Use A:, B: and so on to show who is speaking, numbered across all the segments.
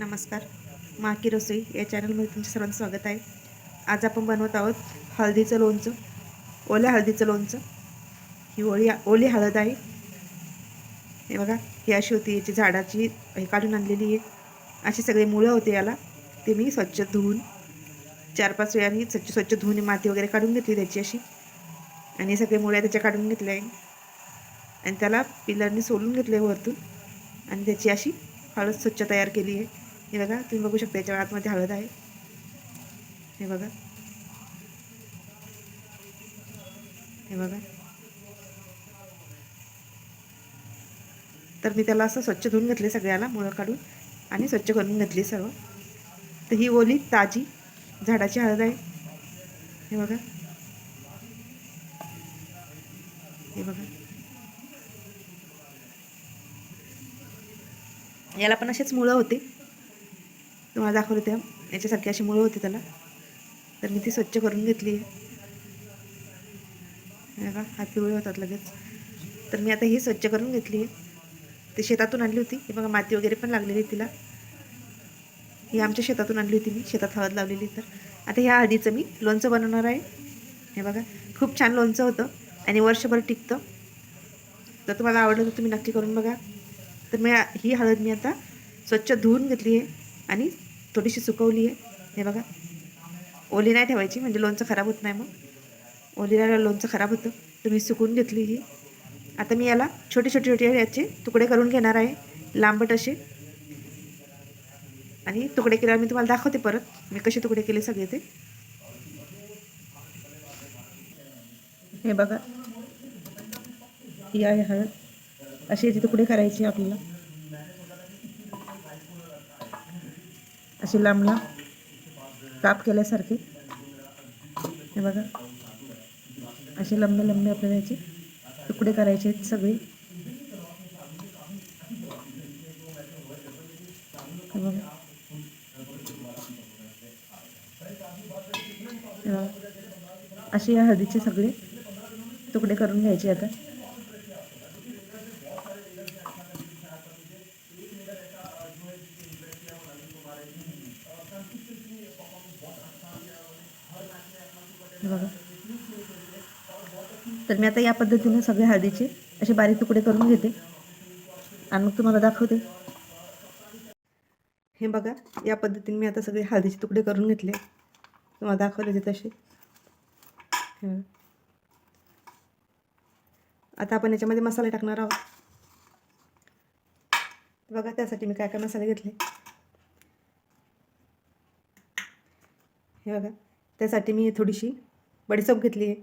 A: नमस्कार. माकी रसोई या चॅनलमध्ये तुमचं सर्वांचं स्वागत आहे. आज आपण बनवत आहोत हळदीचं लोणचं ओल्या हळदीचं लोणचं. ही ओळी ओली हळद आहे. हे बघा ही अशी होती याची झाडाची हे काढून आणलेली आहे. अशी सगळी मुळं होते याला. ते मी स्वच्छ धुवून चार पाच वेळाने स्वच्छ स्वच्छ धुवून माती वगैरे काढून घेतली त्याची अशी. आणि सगळे मुळ्या त्याच्या काढून घेतल्या आहे. आणि त्याला पिलरने सोलून घेतले वरतून. आणि त्याची अशी हळद स्वच्छ तयार केली आहे. हे बघा तुम्ही बघू शकता याच्या आतमध्ये हळद आहे. हे बघा. हे बघा. तर मी त्याला असं स्वच्छ धुवून घेतले सगळ्याला मुळं काढून आणि स्वच्छ करून घेतली सर्व. तर ही ओली ताजी झाडाची हळद आहे. हे बघा. हे बघा. याला पण असेच मुळं होते. तुम्हाला दाखवले त्या याच्यासारखी अशी मुळं होती त्याला. तर मी ती स्वच्छ करून घेतली आहे. बघा हात पिवळे होतात लगेच. तर मी आता ही स्वच्छ करून घेतली आहे. ती शेतातून आणली होती. हे बघा माती वगैरे पण लागलेली तिला. ही आमच्या शेतातून आणली होती मी. शेतात हळद लावलेली तर. आता ह्या हळदीचं मी लोणचं बनवणार आहे. हे बघा खूप छान लोणचं होतं आणि वर्षभर टिकतं. तर तुम्हाला आवडलं तर तुम्ही नक्की करून बघा. तर मी ही हळद मी आता स्वच्छ धुवून घेतली आहे. आणि थोडीशी सुकवली आहे. हे बघा. ओली नाही ठेवायची म्हणजे लोणचं खराब होत नाही मग ओलीला लोणचं खराब होतं. तर मी घेतली ही. आता मी याला छोटे छोटे छोटे याचे तुकडे करून घेणार आहे. लांबट असे. आणि तुकडे केल्यावर मी तुम्हाला दाखवते परत. मी कसे तुकडे केले सगळे ते. हे बघा. ही आहे हळद. असे याचे तुकडे करायचे आपल्याला. अशी लांब लांब काप केल्यासारखे. हे बघा. असे लंबे लंबे आपल्याला याचे तुकडे करायचे आहेत सगळे. हे बघा. बघा. असे या हळदीचे सगळे तुकडे करून घ्यायचे आता. हे बघा. तर मी आता या पद्धतीने सगळे हळदीचे असे बारीक तुकडे करून घेते. आणि मग तुम्हाला दाखवते. हे बघा या पद्धतीने मी आता सगळे हळदीचे तुकडे करून घेतले. तुम्हाला दाखवले ते तसे. हे आता आपण याच्यामध्ये मसाले टाकणार आहोत. बघा त्यासाठी मी काय काय मसाले घेतले. हे बघा त्यासाठी मी थोडीशी बडीसोप घेतली आहे.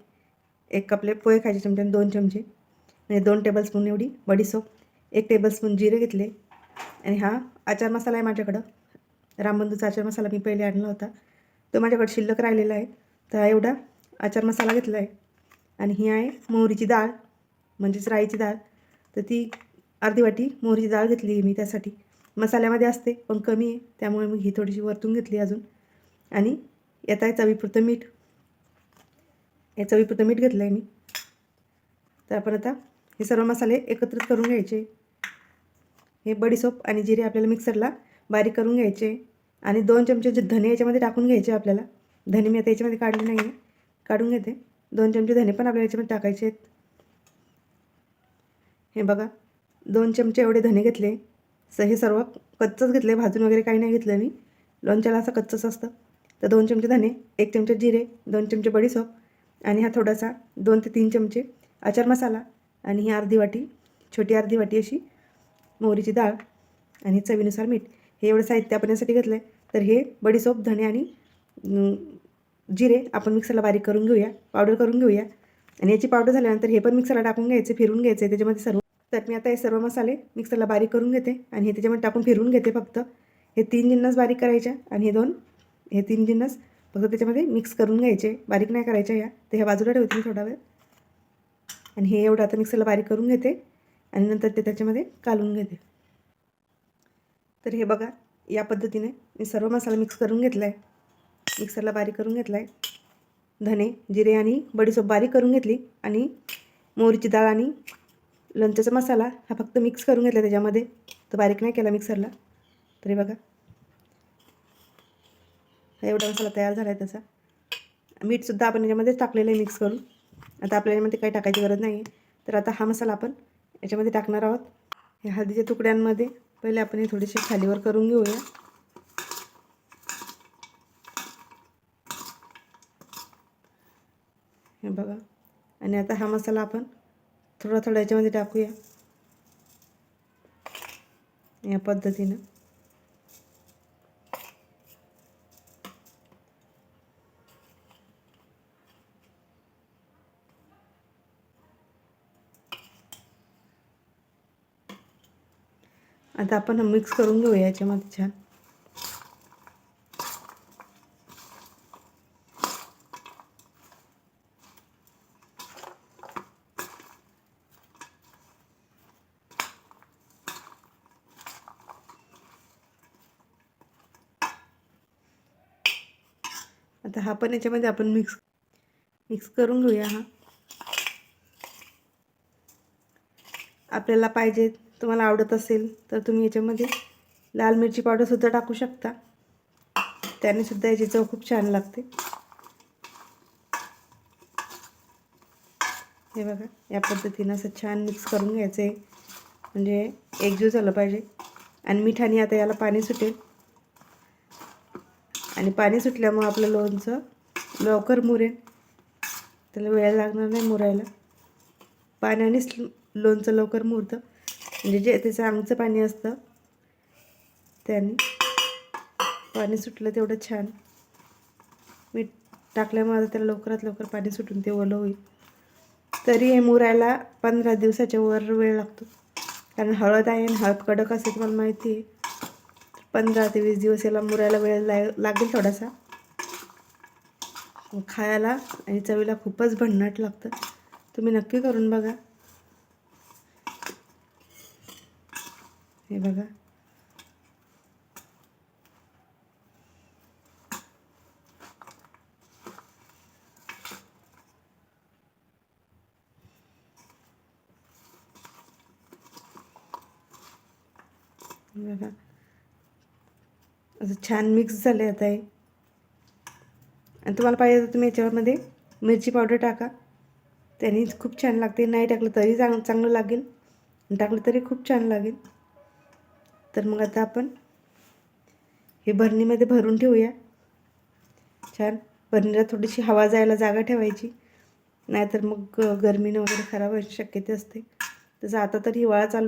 A: एक कपले पोहे खायचे चमचे आणि दोन चमचे. म्हणजे दोन टेबलस्पून एवढी बडीसोप एक टेबलस्पून जिरे घेतले. आणि हा आचार मसाला आहे माझ्याकडं. रामबंधूचा आचार मसाला मी पहिले आणला होता. तो माझ्याकडे शिल्लक राहिलेला आहे. तर हा एवढा आचार मसाला घेतला आहे. आणि ही आहे मोहरीची डाळ म्हणजेच राईची डाळ तर ती अर्धी वाटी मोहरीची डाळ घेतली आहे मी त्यासाठी. मसाल्यामध्ये असते पण कमी आहे. त्यामुळे मग ही थोडीशी वरतून घेतली अजून. आणि येत आहे चवीपुरतं मीठ. याचं चवीपुरतं मीठ घेतलं आहे मी. तर आपण आता हे सर्व मसाले एकत्रित करून घ्यायचे. हे बडीसोप आणि जिरे आपल्याला मिक्सरला बारीक करून घ्यायचे. आणि दोन चमचे जे धने याच्यामध्ये टाकून घ्यायचे आपल्याला. धने मी आता याच्यामध्ये काढले नाही आहे काढून घेते. दोन चमचे धने पण आपल्याला याच्यामध्ये टाकायचे आहेत. हे बघा दोन चमचे एवढे धने घेतले. स हे सर्व कच्चंच घेतले भाजून वगैरे काही नाही घेतलं मी. लोणच्याला असं कच्चंच असतं. तर दोन चमचे धने एक चमचे जिरे दोन चमचे बडीसोप आणि हा थोडासा दोन ते तीन चमचे अचार मसाला आणि ही अर्धी वाटी छोटी अर्धी वाटी अशी मोहरीची डाळ आणि चवीनुसार मीठ. हे एवढं साहित्य आपण यासाठी घेतलं आहे तर हे बडीसोप धणे आणि जिरे आपण मिक्सरला बारीक करून घेऊया पावडर करून घेऊया. आणि याची पावडर झाल्यानंतर हे पण मिक्सरला टाकून घ्यायचे फिरून घ्यायचे. आहे त्याच्यामध्ये सर्व तर मी आता हे सर्व मसाले मिक्सरला बारीक करून घेते आणि हे त्याच्यामध्ये टाकून फिरून घेते फक्त. हे तीन जिन्नस बारीक करायच्या आणि हे दोन हे तीन जिन्नस फक्त त्याच्यामध्ये मिक्स करून घ्यायचे. बारीक नाही करायच्या या. तर ह्या बाजूला ठेवते मी थोडा वेळ. आणि हे एवढं आता मिक्सरला बारीक करून घेते. आणि नंतर ते त्याच्यामध्ये कालून घेते. तर हे बघा या पद्धतीने मी सर्व मसाला मिक्स करून घेतला आहे मिक्सरला बारीक करून घेतला आहे धने जिरे आणि बडीसोप बारीक करून घेतली. आणि मोहरीची डाळ आणि लोणच्याचा मसाला हा फक्त मिक्स करून घेतला त्याच्यामध्ये. तो बारीक नाही केला मिक्सरला तरी बघा. एवढा मसाला तयार झाला आहे तसा मीठसुद्धा आपण याच्यामध्येच टाकलेलं आहे मिक्स करून. आता आपल्याला यामध्ये काही टाकायची गरज नाही आहे तर आता हा मसाला आपण याच्यामध्ये टाकणार आहोत. हे हळदीच्या तुकड्यांमध्ये पहिले आपण हे थोडेसे खालीवर करून घेऊया. हे बघा. आणि आता हा मसाला आपण थोडा थोडा याच्यामध्ये टाकूया. या पद्धतीनं. आता आपण मिक्स करून घेऊया याच्यामध्ये छान. आता हा पण याच्यामध्ये आपण मिक्स मिक्स करून घेऊया हा. आपल्याला पाहिजेत तुम्हाला आवडत असेल तर तुम्ही याच्यामध्ये लाल मिरची पावडरसुद्धा टाकू शकता. त्यानेसुद्धा याची चव खूप छान लागते. हे बघा या पद्धतीनं असं छान मिक्स करून घ्यायचं आहे. म्हणजे एकजीव झालं पाहिजे. आणि मिठाने आता याला पाणी सुटेल. आणि पाणी सुटल्यामुळं आपलं लोणचं लवकर मुरेल. त्याला वेळ लागणार नाही मुरायला. पाण्यानेच लोणचं लवकर मुरतं. म्हणजे जे त्याचं अंगचं पाणी असतं त्याने पाणी सुटलं तेवढं छान. मीठ टाकल्यामुळे आता त्याला लवकरात लवकर पाणी सुटून ते ओलं होईल. तरी हे मुरायला पंधरा दिवसाच्या वर वेळ लागतो. कारण हळद आहे आणि हळद कडक असते तुम्हाला माहिती आहे. पंधरा ते वीस दिवस याला मुरायला वेळ ला लागेल थोडासा. खायला आणि चवीला खूपच भन्नाट लागतं. तुम्ही नक्की करून बघा. हे बघा. बघा. असं छान मिक्स झाले आता हे. आणि तुम्हाला पाहिजे तर तुम्ही याच्यामध्ये मिरची पावडर टाका. त्याने खूप छान लागते. नाही टाकलं तरी चांग चांगलं लागेल. टाकलं तरी खूप छान लागेल. तर मग आता आपण हे भरणीमध्ये भरून ठेवूया. छान. भरणीला थोडीशी हवा जायला जागा ठेवायची. नाहीतर मग गरमीनं वगैरे खराब व्हायची शक्यता असते. तसं आता तर हिवाळा चालू